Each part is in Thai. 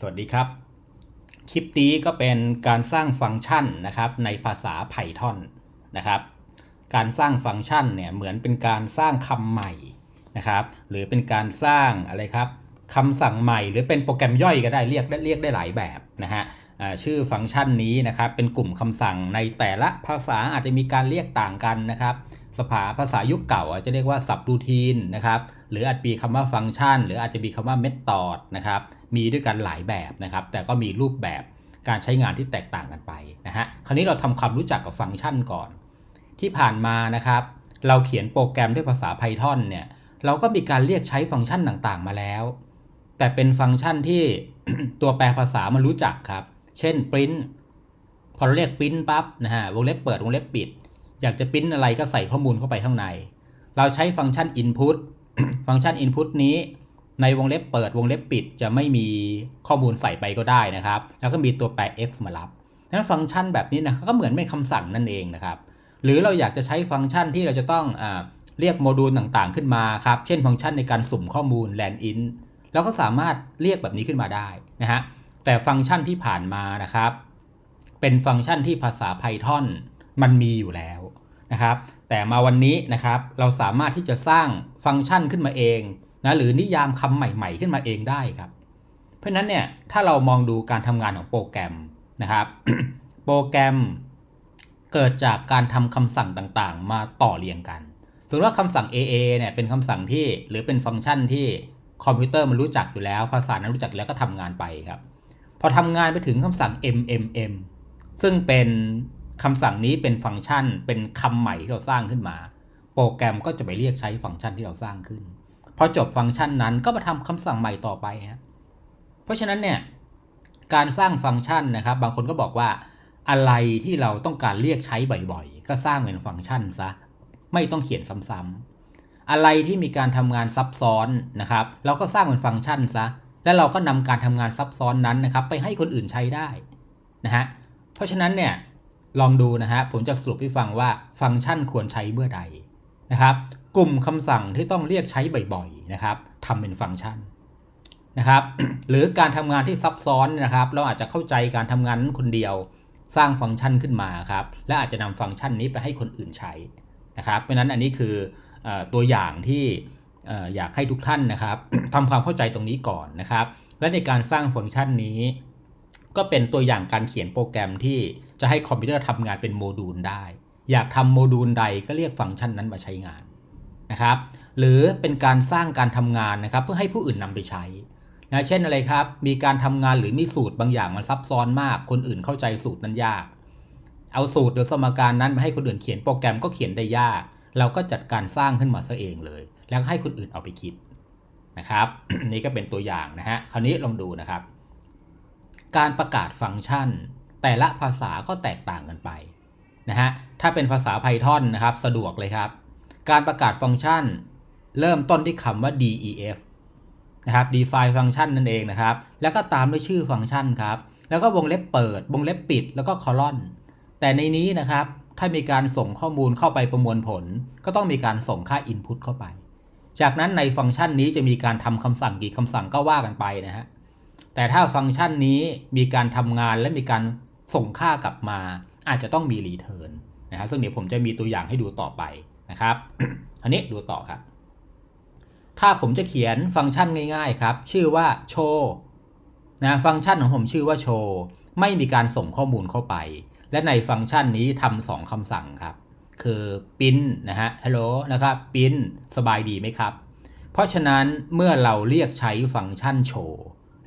สวัสดีครับ คลิปนี้ก็เป็นการสร้างฟังก์ชันนะครับในภาษา Python นะครับ การสร้างฟังก์ชันเนี่ยเหมือนเป็นการสร้างคำใหม่นะครับ หรือเป็นการสร้างอะไรครับคำสั่งใหม่ หรือเป็นโปรแกรมย่อยก็ได้เรียกได้เรียกได้หลายแบบนะฮะชื่อฟังก์ชันนี้นะครับเป็นกลุ่มคำสั่งในแต่ละภาษาอาจจะมีการเรียกต่างกันนะครับ สภาภาษายุคเก่าอาจจะเรียกว่า subroutine นะครับ หรืออาจมีคำว่าฟังก์ชัน หรืออาจจะมีคำว่า method นะครับมีด้วยกันหลายแบบนะครับ แต่ก็มีรูปแบบการใช้งานที่แตกต่างกันไปนะฮะคราวนี้เราทำความรู้จักกับฟังก์ชันก่อน ที่ผ่านมานะครับ เราเขียนโปรแกรมด้วยภาษา Python เนี่ยเราก็มีการเรียกใช้ฟังก์ชันต่างๆ มาแล้ว แต่เป็นฟังก์ชันที่ตัวแปลภาษามันรู้จักครับ เช่น print พอเราเรียก print ปั๊บนะฮะวงเล็บเปิดวงเล็บปิด อยากจะปริ้นอะไรก็ใส่ข้อมูลเข้าไปข้างใน เราใช้ฟังก์ชัน input ฟังก์ชัน input นี้ในวงเล็บเปิดวงเล็บปิดจะไม่มีข้อมูลใส่ไปก็ได้นะครับ แล้วก็มีตัวแปร x มารับนั้นฟังก์ชันแบบนี้นะก็เหมือนเป็นคำสั่งนั่นเองนะครับ หรือเราอยากจะใช้ฟังก์ชันที่เราจะต้องอเรียกโมดูลต่างๆ ขึ้นมาครับ เช่นฟังก์ชันในการสุ่มข้อมูล land in เราก็สามารถเรียกแบบนี้ขึ้นมาได้นะฮะแต่ฟังก์ชันที่ผ่านมานะครับ เป็นฟังก์ชันที่ภาษา Python มันมีอยู่แล้ว นะครับ แต่มาวันนี้นะครับเราสามารถที่จะสร้างฟังก์ชันขึ้นมาเองนะหรือนิยามคำใหม่ ๆ ขึ้นมาเองได้ครับ เพราะฉะนั้นเนี่ยถ้าเรามองดูการทำงานของโปรแกรมนะครับ โปรแกรมเกิดจากการทำคำสั่งต่างๆ มาต่อเรียงกันสมมติว่าคำสั่ง AA เนี่ยเป็นคำสั่งที่หรือเป็นฟังก์ชันที่คอมพิวเตอร์มันรู้จักอยู่แล้ว ภาษานั้นรู้จักแล้วก็ทำงานไปครับ พอทำงานไปถึงคำสั่ง MMM ซึ่งเป็น คำสั่งนี้เป็นฟังก์ชันเป็นคำใหม่ที่เราสร้างขึ้นมา โปรแกรมก็จะไปเรียกใช้ฟังก์ชันที่เราสร้างขึ้นพอจบฟังก์ชันนั้นก็มาทำคำสั่งใหม่ต่อไปฮะเพราะฉะนั้นเนี่ยการสร้างฟังก์ชันนะครับ บางคนก็บอกว่าอะไรที่เราต้องการเรียกใช้บ่อยๆ ก็สร้างเป็นฟังก์ชันซะไม่ต้องเขียนซ้ำๆอะไรที่มีการทำงานซับซ้อนนะครับ เราก็สร้างเป็นฟังก์ชันซะแล้วเราก็นำการทำงานซับซ้อนนั้นนะครับ ไปให้คนอื่นใช้ได้นะฮะเพราะฉะนั้นเนี่ย ลองดูนะฮะผมจะสรุปให้ฟังว่าฟังก์ชันควรใช้เมื่อใดนะครับ กลุ่มคำสั่งที่ต้องเรียกใช้บ่อยๆนะครับทำเป็นฟังก์ชันนะครับ หรือการทำงานที่ซับซ้อนนะครับ เราอาจจะเข้าใจการทำงานนั้นคนเดียว สร้างฟังก์ชันขึ้นมาครับ และอาจจะนำฟังก์ชันนี้ไปให้คนอื่นใช้นะครับเพราะนั้นอันนี้คืออตัวอย่างที่ออยากให้ทุกท่านนะครับทำความเข้าใจตรงนี้ก่อนนะครับ และในการสร้างฟังก์ชันนี้ ก็เป็นตัวอย่างการเขียนโปรแกรมที่ จะให้คอมพิวเตอร์ทำงานเป็นโมดูลได้ อยากทำโมดูลใดก็เรียกฟังก์ชันนั้นมาใช้งานนะครับ หรือเป็นการสร้างการทำงานนะครับ เพื่อให้ผู้อื่นนำไปใช้นะเช่นอะไรครับ มีการทำงานหรือมีสูตรบางอย่างมันซับซ้อนมาก คนอื่นเข้าใจสูตรนั้นยาก เอาสูตรหรือสมการนั้นมาให้คนอื่นเขียนโปรแกรมก็เขียนได้ยาก เราก็จัดการสร้างขึ้นมาซะเองเลย แล้วให้คนอื่นเอาไปคิดนะครับ นี่ก็เป็นตัวอย่างนะฮะ คราวนี้ลองดูนะครับ การประกาศฟังก์ชัน แต่ละภาษาก็แตกต่างกันไปนะฮะถ้าเป็นภาษา Python นะครับ สะดวกเลยครับ การประกาศฟังก์ชัน เริ่มต้นที่คำว่า def นะครับ define ฟังก์ชันนั่นเองนะครับ แล้วก็ตามด้วยชื่อฟังก์ชันครับ แล้วก็วงเล็บเปิด วงเล็บปิด แล้วก็ colon แต่ในนี้นะครับ ถ้ามีการส่งข้อมูลเข้าไปประมวลผล ก็ต้องมีการส่งค่า input เข้าไป จากนั้นในฟังก์ชันนี้จะมีการทำคำสั่งกี่คำสั่งก็ว่ากันไปนะฮะ แต่ถ้าฟังก์ชันนี้มีการทำงานและมีการ ส่งค่ากลับมาอาจจะต้องมี return นนะฮะซึ่งเดี๋ยวผมจะมีตัวอย่างให้ดูต่อไปนะครับอันนี้ดูต่อครับ ถ้าผมจะเขียนฟังก์ชันง่ายๆครับ ชื่อว่า show นะฟังก์ชันของผมชื่อว่า show ไม่มีการส่งข้อมูลเข้าไป และในฟังก์ชันนี้ทำสองคำสั่งครับ คือ print นะฮะ hello นะครับ print สบายดีไหมครับ เพราะฉะนั้นเมื่อเราเรียกใช้ฟังก์ชัน show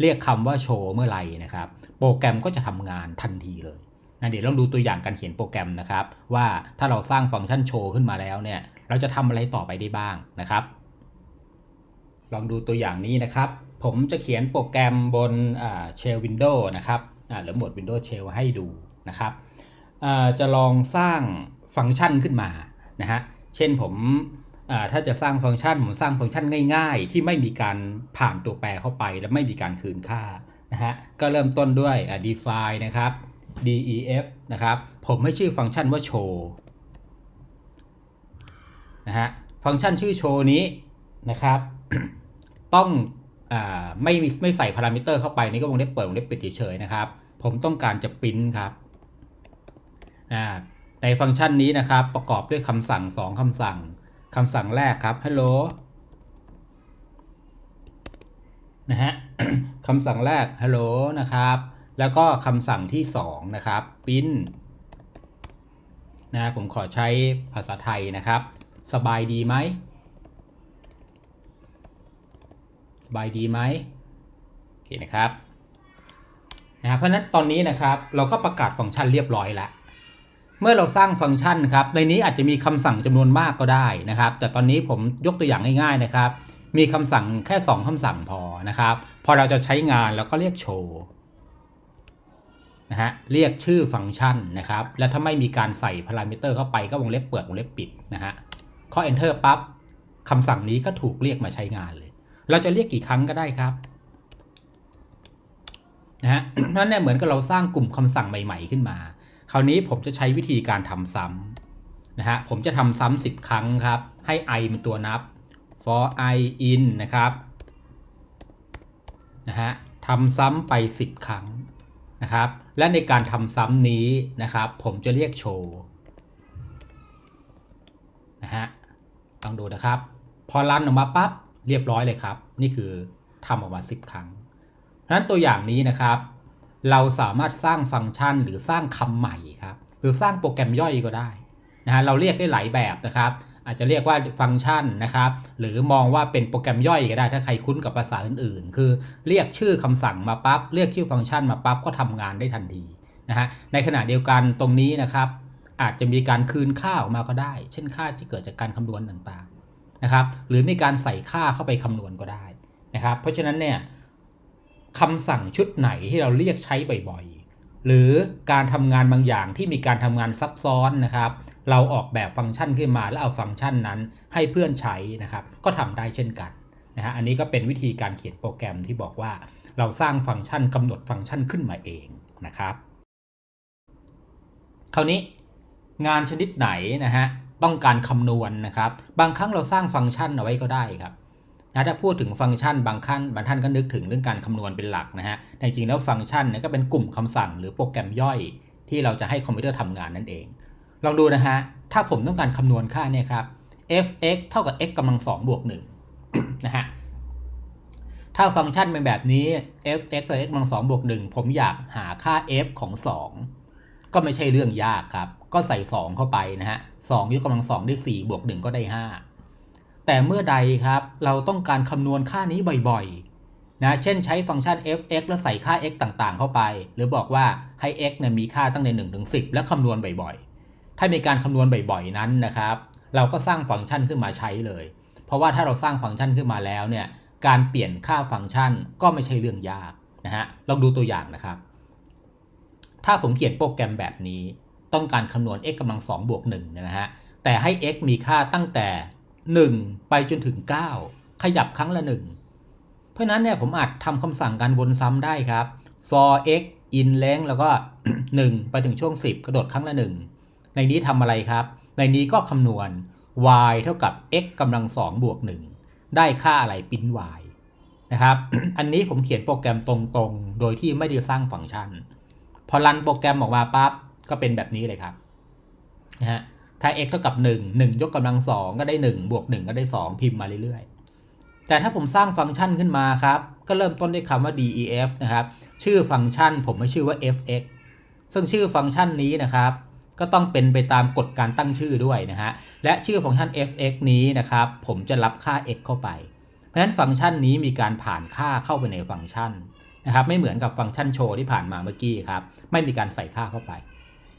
เรียกคำว่า show เมื่อไหร่นะครับ โปรแกรมก็จะทำงานทันทีเลยนะเดี๋ยวลองดูตัวอย่างการเขียนโปรแกรมนะครับ ว่าถ้าเราสร้างฟังก์ชัน show ขึ้นมาแล้วเนี่ย เราจะทำอะไรต่อไปได้บ้างนะครับ ลองดูตัวอย่างนี้นะครับ ผมจะเขียนโปรแกรมบนเชลวินโดว์นะครับอ่าหรือโหมด Windows Shell ให้ดูนะครับจะลองสร้างฟังก์ชันขึ้นมานะฮะเช่นผม ถ้าจะสร้างฟังก์ชันผมสร้างฟังก์ชันง่าย ๆ ที่ไม่มีการผ่านตัวแปรเข้าไป และไม่มีการคืนค่านะฮะก็เริ่มต้นด้วย define นะครับ def นะครับ ผมให้ชื่อฟังก์ชันว่า show นะฮะฟังก์ชันชื่อ show นี้นะครับ ต้องอไม่ไม่ใส่พารามิเตอร์เข้าไปนี่ก็วงเล็บเปิดวงเล็บปิดเฉยๆนะครับ ผมต้องการจะปริ้นครับในฟังก์ชันนี้นะครับ ประกอบด้วยคำสั่ง 2คำสั่ง คำสั่งแรกครับ hello นะฮะคำสั่งแรก hello นะครับ แล้วก็คำสั่งที่ 2 นะครับ pin นะผมขอใช้ภาษาไทยนะครับ สบายดีไหม สบายดีไหมโอเคนะครับนะครับเพราะฉะนั้นตอนนี้นะครับเราก็ประกาศฟังก์ชันเรียบร้อยแล้ว เมื่อเราสร้างฟังก์ชันครับ ในนี้อาจจะมีคำสั่งจำนวนมากก็ได้นะครับ แต่ตอนนี้ผมยกตัวอย่างง่ายๆนะครับ มีคำสั่งแค่ 2คำสั่งพอนะครับ พอเราจะใช้งานเราก็เรียกโชว์นะฮะ เรียกชื่อฟังก์ชันนะครับ และถ้าไม่มีการใส่พารามิเตอร์เข้าไปก็วงเล็บเปิดวงเล็บปิดนะฮะข้อ enter ปั๊บคำสั่งนี้ก็ถูกเรียกมาใช้งานเลย เราจะเรียกกี่ครั้งก็ได้ครับนะฮะนั่นเนี่ยเหมือนกับเราสร้างกลุ่มคำสั่งใหม่ ๆ ขึ้นมา คราวนี้ผมจะใช้วิธีการทำซ้ำนะฮะ ผมจะทำซ้ำสิบครั้งครับ ให้ i เป็นตัวนับ for i in นะครับนะฮะทำซ้ำไป 10 ครั้งนะครับ และในการทำซ้ำนี้นะครับ ผมจะเรียกโชว์นะฮะลองดูนะครับ พอรันออกมาปั๊บเรียบร้อยเลยครับ นี่คือทำออกมา 10 ครั้งนั้นตัวอย่างนี้นะครับ เราสามารถสร้างฟังก์ชันหรือสร้างคำใหม่ครับหรือสร้างโปรแกรมย่อยก็ได้นะฮะเราเรียกได้หลายแบบนะครับ อาจจะเรียกว่าฟังก์ชันนะครับ หรือมองว่าเป็นโปรแกรมย่อยก็ได้ ถ้าใครคุ้นกับภาษาอื่นๆ คือเรียกชื่อคำสั่งมาปั๊บเรียกชื่อฟังก์ชันมาปั๊บก็ทำงานได้ทันทีนะฮะในขณะเดียวกันตรงนี้นะครับ อาจจะมีการคืนค่าออกมาก็ได้ เช่นค่าที่เกิดจากการคำนวณต่างๆนะครับ หรือมีการใส่ค่าเข้าไปคำนวณก็ได้นะครับ เพราะฉะนั้นเนี่ย คำสั่งชุดไหนที่เราเรียกใช้บ่อยๆ หรือการทำงานบางอย่างที่มีการทำงานซับซ้อนนะครับ เราออกแบบฟังก์ชันขึ้นมาแล้วเอาฟังก์ชันนั้นให้เพื่อนใช้นะครับ ก็ทำได้เช่นกันนะฮะ อันนี้ก็เป็นวิธีการเขียนโปรแกรมที่บอกว่า เราสร้างฟังก์ชันกำหนดฟังก์ชันขึ้นมาเองนะครับ คราวนี้งานชนิดไหนนะฮะต้องการคำนวณนะครับ บางครั้งเราสร้างฟังก์ชันเอาไว้ก็ได้ครับ นะถ้าพูดถึงฟังก์ชันบางขั้นบางท่านก็นึกถึงเรื่องการคำนวณเป็นหลักนะฮะแต่จริงๆแล้วฟังก์ชันเนี่ยก็เป็นกลุ่มคำสั่งหรือโปรแกรมย่อย ที่เราจะให้คอมพิวเตอร์ทำงานนั่นเอง ลองดูนะฮะถ้าผมต้องการคำนวณค่าเนี่ยครับ f(x) เท่ากับ x กำลังสองบวกหนึ่งนะฮะถ้าฟังก์ชันเป็นแบบนี้ f(x) ต่อ x กำลังสองบวกหนึ่งผมอยากหาค่า f ของ 2 ก็ไม่ใช่เรื่องยากครับ ก็ใส่ 2 เข้าไปนะฮะ2ยกกำลังสองได้4บวก1ก็ได้ 5 แต่เมื่อใดครับเราต้องการคำนวณค่านี้บ่อยๆนะเช่นใช้ฟังก์ชัน f(x) แล้วใส่ค่า x ต่างๆ เข้าไป หรือบอกว่าให้ x เนี่ยมีค่าตั้งแต่1ถึง10 และคำนวณบ่อยๆ ถ้ามีการคำนวณบ่อยๆนั้นนะครับ เราก็สร้างฟังก์ชันขึ้นมาใช้เลย เพราะว่าถ้าเราสร้างฟังก์ชันขึ้นมาแล้วเนี่ยการเปลี่ยนค่าฟังก์ชันก็ไม่ใช่เรื่องยากนะฮะลองดูตัวอย่างนะครับ ถ้าผมเขียนโปรแกรมแบบนี้ ต้องการคำนวณ x กำลัง2บวก1เนี่ยนะฮะแต่ให้ x มีค่าตั้งแต่ 1 ไปจนถึง 9 ขยับครั้งละ 1 เพราะนั้นเนี่ยผมอาจทำคำสั่งการวนซ้ำได้ครับ for x in length แล้วก็ 1 ไปถึงช่วง 10 กระโดดครั้งละ 1 ในนี้ทำอะไรครับ ในนี้ก็คำนวณ y เท่ากับ x กำลัง2บวก 1 ได้ค่าอะไรปิ้น y นะครับ อันนี้ผมเขียนโปรแกรมตรงๆ โดยที่ไม่ได้สร้างฟังก์ชัน พอรันโปรแกรมออกมาปั๊บก็เป็นแบบนี้เลยครับนะฮะ ถ้า x เท่ากับ 1 1 ยกกำลัง 2 ก็ได้ 1 บวก 1 ก็ได้ 2 พิมพ์มาเรื่อยๆ แต่ถ้าผมสร้างฟังก์ชันขึ้นมาครับ ก็เริ่มต้นด้วยคำว่า def นะครับ ชื่อฟังก์ชันผมไม่ชื่อว่า fx ซึ่งชื่อฟังก์ชันนี้นะครับ ก็ต้องเป็นไปตามกฎการตั้งชื่อด้วยนะฮะ และชื่อฟังก์ชัน fx นี้นะครับ ผมจะรับค่า x เข้าไป เพราะฉะนั้นฟังก์ชันนี้มีการผ่านค่าเข้าไปในฟังก์ชันนะครับ ไม่เหมือนกับฟังก์ชันโชว์ที่ผ่านมาเมื่อกี้ครับ ไม่มีการใส่ค่าเข้าไป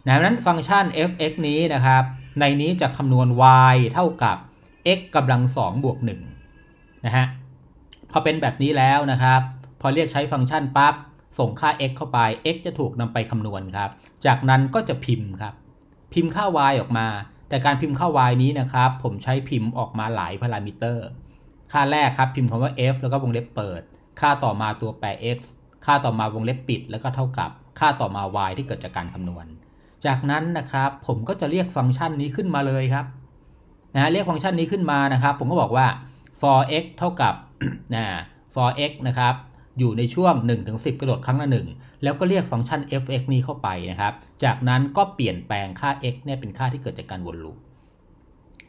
ดังนั้นฟังก์ชัน fx นี้นะครับ ในนี้จะคำนวณ y เท่ากับ x กำลัง2บวก1นะฮะ พอเป็นแบบนี้แล้วนะครับ พอเรียกใช้ฟังก์ชันปั๊บ ส่งค่า x เข้าไป x จะถูกนำไปคำนวณครับ จากนั้นก็จะพิมพ์ครับ พิมพ์ค่า y ออกมา แต่การพิมพ์ค่า y นี้นะครับ ผมใช้พิมพ์ออกมาหลายพารามิเตอร์ ค่าแรกครับ พิมพ์คำว่า f แล้วก็วงเล็บเปิด ค่าต่อมาตัวแปร x ค่าต่อมาวงเล็บปิด แล้วก็เท่ากับ ค่าต่อมา y ที่เกิดจากการคำนวณ จากนั้นนะครับผมก็จะเรียกฟังก์ชันนี้ขึ้นมาเลยครับนะเรียกฟังก์ชันนี้ขึ้นมานะครับ ผมก็บอกว่า for x เท่ากับนะ for x นะครับอยู่ในช่วง 1-10 กระโดดครั้งละ 1 แล้วก็เรียกฟังก์ชัน f(x) นี้เข้าไปนะครับ จากนั้นก็เปลี่ยนแปลงค่า x เนี่ยเป็นค่าที่เกิดจากการวนลูป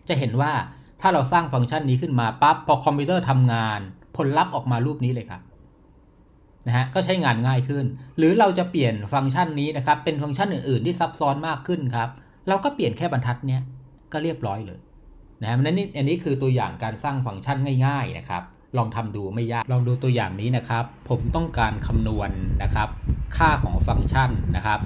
จะเห็นว่าถ้าเราสร้างฟังก์ชันนี้ขึ้นมาปั๊บพอคอมพิวเตอร์ทำงาน ผลลัพธ์ออกมารูปนี้เลยครับ นะฮะก็ใช้งานง่ายขึ้น หรือเราจะเปลี่ยนฟังก์ชันนี้นะครับเป็นฟังก์ชันอื่นๆ ที่ซับซ้อนมากขึ้นครับเราก็เปลี่ยนแค่บรรทัดเนี้ยก็เรียบร้อยเลยนะฮะนั้นนี่อันนี้คือตัวอย่างการสร้างฟังก์ชันง่ายๆนะครับลองทำดูไม่ยากลองดูตัวอย่างนี้นะครับ ผมต้องการคำนวณนะครับ ค่าของฟังก์ชันนะครับ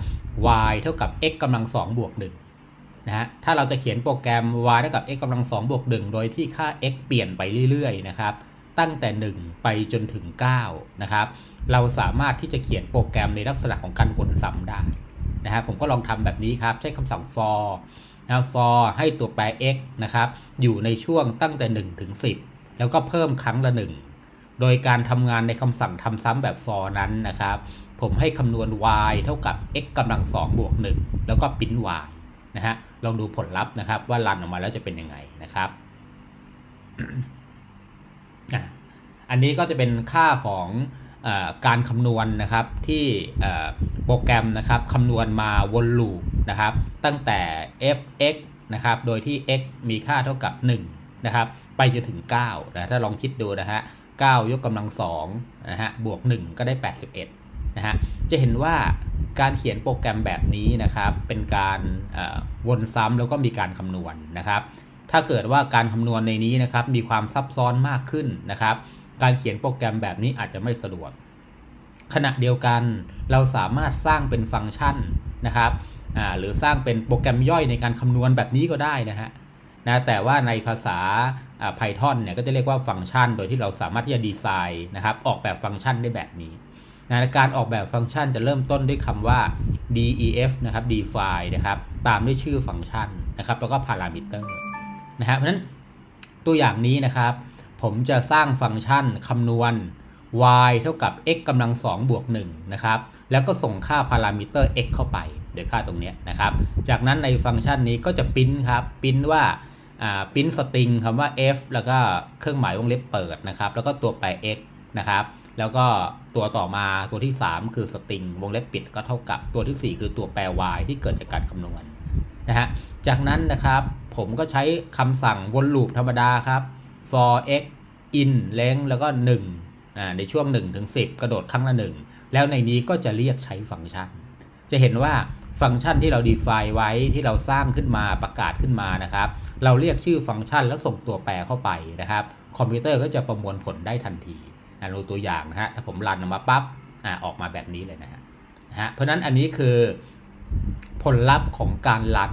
y เท่ากับ x กำลัง2บวก1นะฮะถ้าเราจะเขียนโปรแกรม y เท่ากับ x กำลัง2บวก1โดยที่ค่า x เปลี่ยนไปเรื่อยๆนะครับตั้งแต่ 1 ไปจนถึง9นะครับ เราสามารถที่จะเขียนโปรแกรมในลักษณะของการวนซ้ำได้นะฮะผมก็ลองทำแบบนี้ครับ ใช้คำสั่ง for นะ for ให้ตัวแปร x นะครับ อยู่ในช่วงตั้งแต่ 1 ถึง 10 แล้วก็เพิ่มครั้งละ 1 โดยการทำงานในคำสั่งทำซ้ำแบบ for นั้นนะครับ ผมให้คำนวณ y เท่ากับ x กำลัง2บวก 1 แล้วก็ปิ้น y นะฮะ ลองดูผลลัพธ์นะครับ ว่ารันออกมาแล้วจะเป็นยังไงนะครับอันนี้ก็จะเป็นค่าของ การคำนวณนะครับที่โปรแกรมนะครับคำนวณมาวนลูปนะครับ ตั้งแต่ f(x) นะครับโดยที่ x มีค่าเท่ากับ 1 นะครับ ไปจนถึง9นะถ้าลองคิดดูนะฮะ9ยกกำลัง2นะฮะบวก 1 ก็ได้ 81นะฮะจะเห็นว่าการเขียนโปรแกรมแบบนี้นะครับ เป็นการวนซ้ำแล้วก็มีการคำนวณนะครับ ถ้าเกิดว่าการคำนวณในนี้นะครับ มีความซับซ้อนมากขึ้นนะครับ การเขียนโปรแกรมแบบนี้อาจจะไม่สะดวก ขณะเดียวกันเราสามารถสร้างเป็นฟังก์ชันนะครับหรือสร้างเป็นโปรแกรมย่อยในการคำนวณแบบนี้ก็ได้นะฮะนะแต่ว่าในภาษา Python เนี่ยก็จะเรียกว่าฟังก์ชัน โดยที่เราสามารถที่จะดีไซน์นะครับออกแบบฟังก์ชันได้แบบนี้นะการออกแบบฟังก์ชันจะเริ่มต้นด้วยคำว่า def นะครับ define นะครับตามด้วยชื่อฟังก์ชันนะครับแล้วก็ parameter นะฮะเพราะฉะนั้นตัวอย่างนี้นะครับ ผมจะสร้างฟังก์ชันคำนวณ y เท่ากับ x กำลัง2บวก1นะครับ แล้วก็ส่งค่าพารามิเตอร์ x เข้าไปโดยค่าตรงนี้นะครับ จากนั้นในฟังก์ชันนี้ก็จะปิ้นครับปิ้นว่าอ่าปริ้นสตริงคำว่า f แล้วก็เครื่องหมายวงเล็บเปิดนะครับ แล้วก็ตัวแปร x นะครับ แล้วก็ตัวต่อมาตัวที่ 3 คือสตริงวงเล็บปิดก็เท่ากับตัวทีสี่4 คือตัวแปร y ที่เกิดจากการคำนวณนะฮะ จากนั้นนะครับผมก็ใช้คำสั่งวนลูปธรรมดาครับ for x in length แล้วก็1อ่าในช่วง 1 ถึง 10 กระโดดครั้งละ 1 แล้วในนี้ก็จะเรียกใช้ฟังก์ชัน จะเห็นว่าฟังก์ชันที่เรา define ไว้ที่เราสร้างขึ้นมาประกาศขึ้นมานะครับ เราเรียกชื่อฟังก์ชันแล้วส่งตัวแปรเข้าไปนะครับ คอมพิวเตอร์ก็จะประมวลผลได้ทันทีนะดูตัวอย่างนะฮะถ้าผมรันออกมาปั๊บอ่าออกมาแบบนี้เลยนะฮะนะฮะเพราะฉะนั้นอันนี้คือผลลัพธ์ของการรัน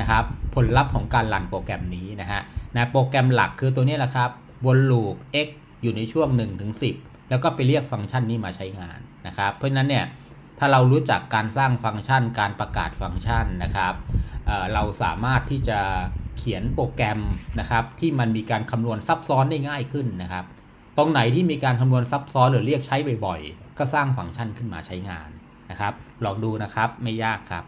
นะครับ ผลลัพธ์ของการรันโปรแกรมนี้นะฮะ นะโปรแกรมหลักคือตัวนี้แหละครับวนลูป x อยู่ในช่วง1ถึง10 แล้วก็ไปเรียกฟังก์ชันนี้มาใช้งานนะครับ เพราะฉะนั้นเนี่ยถ้าเรารู้จักการสร้างฟังก์ชันการประกาศฟังก์ชันนะครับเเราสามารถที่จะเขียนโปรแกรมนะครับ ที่มันมีการคำนวณซับซ้อนได้ง่ายขึ้นนะครับ ตรงไหนที่มีการคำนวณซับซ้อนหรือเรียกใช้บ่อยๆ ก็สร้างฟังก์ชันขึ้นมาใช้งานนะครับ ลองดูนะครับไม่ยากครับ